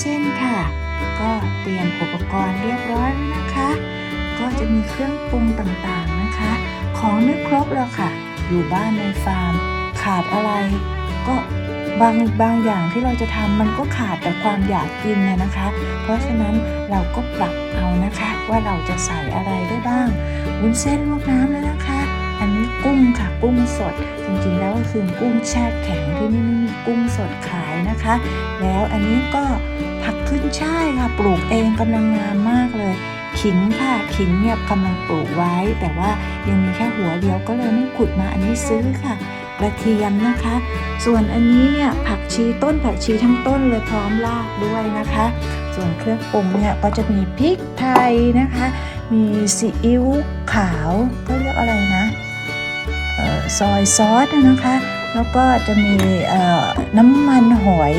เส้นค่ะ ก็เตรียมอุปกรณ์เรียบร้อยแล้วนะคะ ก็จะมีเครื่องปรุงต่างๆนะคะ ของไม่ครบแล้วค่ะ อยู่บ้านในฟาร์ม ขาดอะไร ก็บางบางอย่างที่เราจะทำมันก็ขาดแต่ความอยากกินนะนะคะ เพราะฉะนั้นเราก็ปรับเอานะคะ ว่าเราจะใส่อะไรได้บ้างวุ้นเส้นลวกน้ำแล้วนะคะ กุ้งค่ะกุ้งสด จริงๆแล้วก็คือกุ้งแช่แข็งที่นี่ไม่มีกุ้งสดขายนะคะ แล้วอันนี้ก็ผักขึ้นช่ายค่ะ ปลูกเองกำลังงามมากเลย ขิงค่ะขิงเนี่ยกำลังปลูกไว้ แต่ว่ายังมีแค่หัวเดียวก็เลยไม่ขุดมาอันนี้ซื้อค่ะกระเทียมนะคะ ส่วนอันนี้เนี่ยผักชีต้นผักชีทั้งต้นเลยพร้อมรากด้วยนะคะ ส่วนเครื่องปรุงเนี่ยก็จะมีพริกไทยนะคะ มีซีอิ๊วขาวก็เรียกอะไรนะ ซอยซอสนะคะ แล้วก็จะมีน้ำมันหอย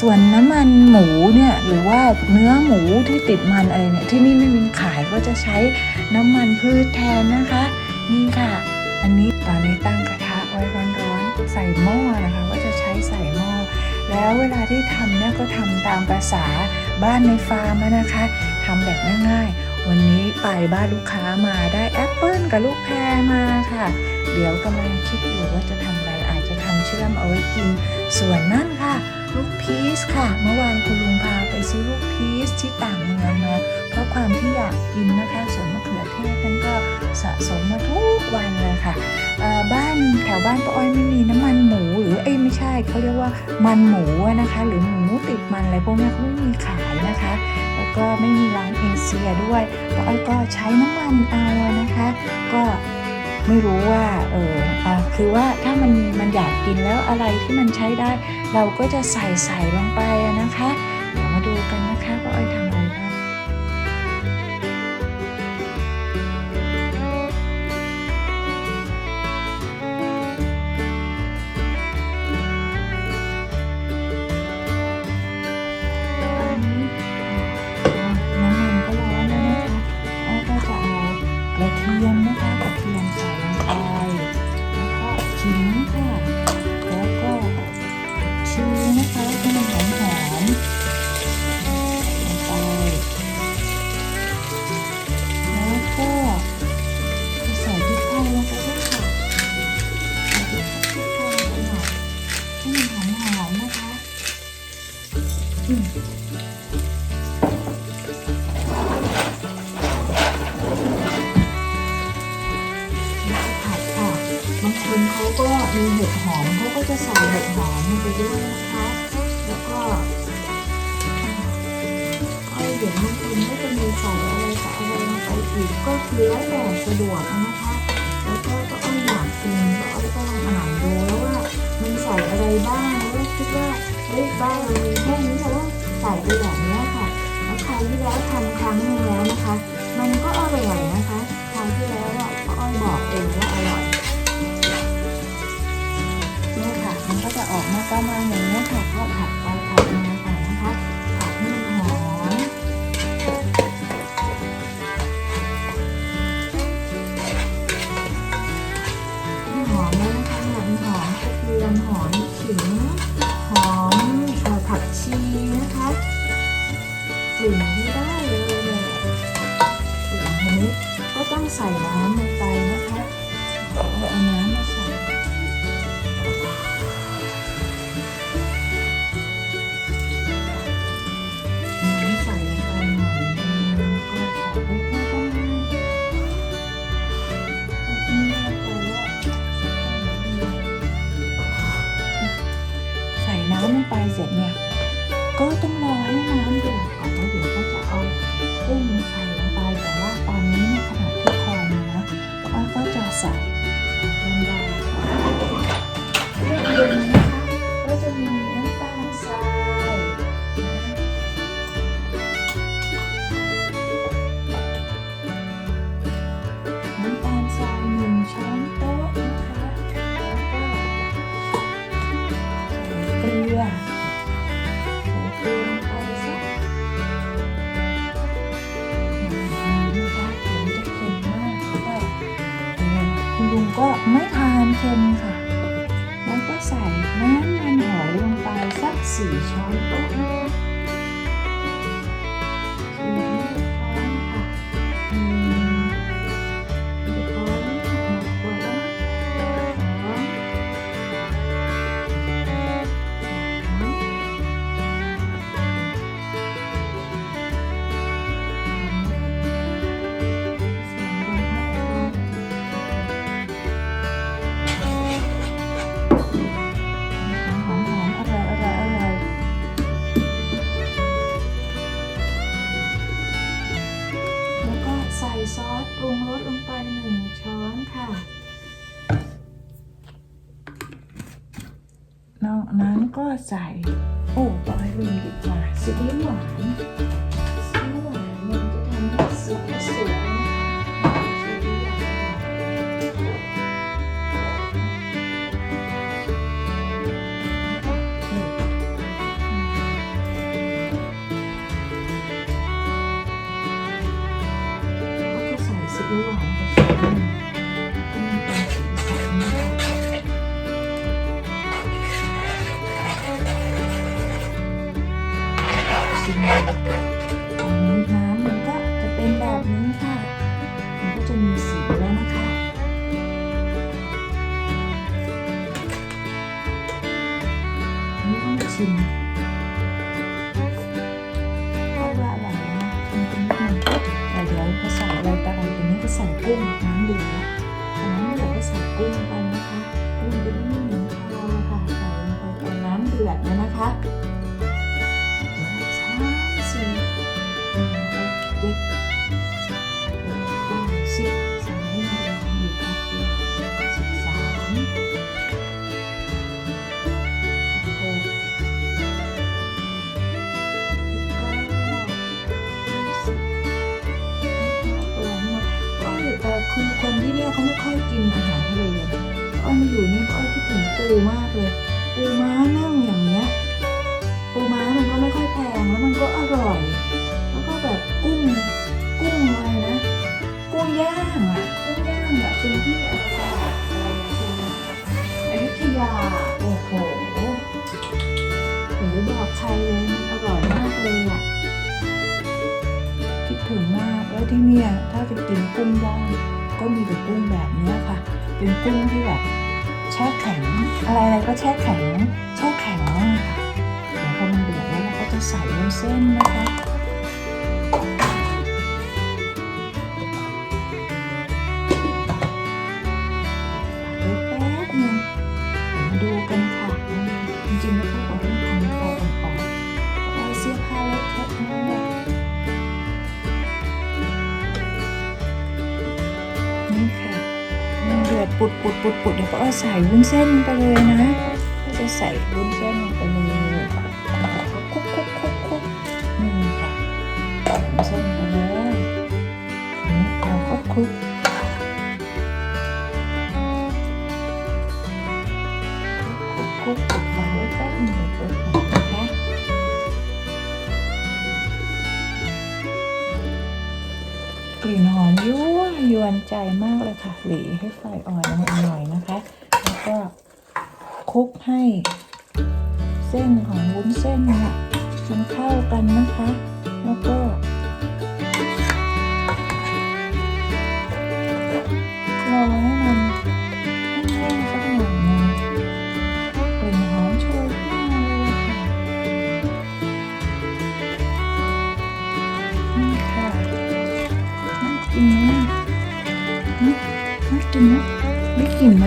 ส่วนน้ำมันหมูเนี่ยหรือว่าเนื้อหมูที่ติดมันอะไรเนี่ยที่นี่ไม่มีขายก็จะใช้น้ำมันพืชแทนนะคะนี่ค่ะ อันนี้ตอนนี้ตั้งกระทะไว้ร้อนๆใส่หม้อนะคะว่าจะใช้ใส่หม้อแล้วเวลาที่ทำเนี่ยก็ทำตามภาษาบ้านในฟาร์มนะคะทำแบบง่ายๆ วันนี้ไปบ้านลูกค้ามาได้แอปเปิลกับลูกแพรมาค่ะ เดี๋ยวกำลังคิดอยู่ว่าจะทำอะไรอาจจะทำเชื่อมเอาไว้กิน ส่วนนั่นค่ะ ลูกพีชค่ะ เมื่อวานคุณลุงพาไปซื้อลูกพีชที่ต่างเมืองมา เพราะความที่อยากกินนะคะ ส่วนมะเขือเทศนั้นก็สะสมมาทุกวันเลยค่ะบ้านแถวบ้านป้าอ้อยไม่มีน้ำมันหมูหรือเอ้ยไม่ใช่เขาเรียกว่ามันหมูนะคะ หรือหมูติดมันอะไรพวกนี้เขาไม่มีขายนะคะ ก็ไม่มีร้านเอเชียด้วยป้าอ้อยก็ใช้น้ำมันเอานะคะ ก็ไม่รู้ว่าเอออคือว่าถ้ามันมันอยากกินแล้วอะไรที่มันใช้ได้ เราก็จะใส่ใส่ลงไปนะคะ เดี๋ยวมาดูกันนะคะว่าอ้อยทำ เทียมนะคะกระเทียมใส่ คนก็จะมีใส่อะไรใส่อะไรลงไปอีกก็คือแล้วแต่สะดวกนะคะ แล้วก็ก็อ้อยอยากกินก็อ้อยก็ลองอ่านดูแล้วว่ามันใส่อะไรบ้างแล้วคิดว่าเฮ้ยบ้านเรามีแค่นี้แต่ว่าใส่ไปแบบนี้ค่ะแล้วคราวที่แล้วทำครั้งหนึงแล้วนะคะ มันก็อร่อยนะคะคราวที่แล้วอะป้าอ้อยบอกเองว่าอร่อยเนี่ยค่ะมันก็จะออกมาประมาณอย่างนี้ กลิ่นที่ได้เลยเนี่ยส่วนอันนี้ก็ต้องใส่น้ำลงไปนะคะเอาน้ำมาใส่น้ำใส่ลงไปหน่อยก็ใส่ไปแค่ประมาณไม่แน่ใจว่าใส่น้ำลงไปเสร็จเนี่ย ก็ต้องรอให้น้ำเดือด กุ้งใส่ลงไปแต่ว่าตอนนี้ในขณะที่คอยนะป้าก็จะใส่ ก็ไม่ทานเค็มค่ะ แล้วก็ใส่น้ำมันหอยลงไปสักสี่ช้อนโต๊ะ ปรุงรสลงไปหนึ่งช้อนค่ะ นอกนั้นก็ใส่ โอ้ปอยลืมดีกว่าซีปหวานซีปหวานมันจะทำให้สุกสวย ชิมอันนี้น้ำมันก็จะเป็นแบบนี้ค่ะ มันก็จะมีสีแล้วนะคะนนี้ต้องชิมก็ว่าอร่อยนะชิมตรงนี้มันก็แต่เดี๋ยวพอใส่อะไรต่ออะไรตรงนี้ก็ใส่กุ้งน้ำเดือดแล้วน้ำเดือก็ใส่กุ้งไปนะคะกุ้งจะได้ไม่เหม็นคาวค่ะใส่ลงไปตอนน้ำเดือดเนี่ยนะคะ กินอาหารทะเลนะอ้อยมาอยู่นี่ก็อ้อยคิดถึงปูมากเลย ปูม้านั่งอย่างเงี้ย ปูม้ามันก็ไม่ค่อยแพงแล้วมันก็อร่อย แล้วก็แบบกุ้ง กุ้งอะไรนะ กุ้งย่างอะ กุ้งย่างแบบเป็นที่อะไรอยุธยา โอ้โหหรือบอกใครเลยมันอร่อยมากเลยอะคิดถึงมากแล้วที่เนี่ยถ้าจะกินกุ้งย่าง ก็มีแต่กุ้งแบบเนี้ค่ะ เป็นกุ้งที่แบบแช่แข็ง อะไรๆก็แช่แข็ง แช่แข็งมากค่ะเดี๋ยวพอมันเดือดแล้วเราก็จะใส่เส้นนะคะ ปุดปุดปุดปุดเดี๋ยวก็เอาใส่วุ้นเส้นไปเลยนะ ก็จะใส่วุ้นเส้นลงไปเลยคุกคุกคุกคุกนี่ค่ะวุ้นเส้นไปเลยนี่เราก็คลุกคุกคุก ใจมากเลยค่ะ หลีให้ไฟอ่อนลงมาหน่อยนะคะ แล้วก็คลุกให้เส้นของวุ้นเส้นเนี่ยมันเข้ากันนะคะ แล้วก็รอให้มันแห้งๆสักหน่อยนึงกลิ่นหอมโชยขึ้นมาเลยค่ะนี่ค่ะน่ากินมากิน ไหมได้กลิ่นไหม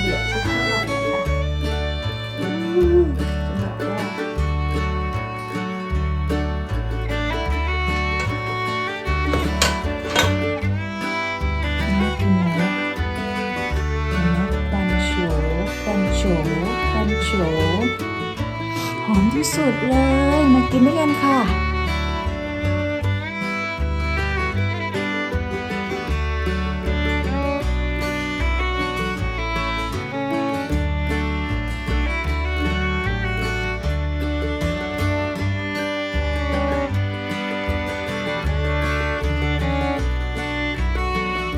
เบียดสักเท่าไหร่นะคะจะบอกว่าโฉกันโฉหอมที่สุดเลย มากินด้วยกันค่ะ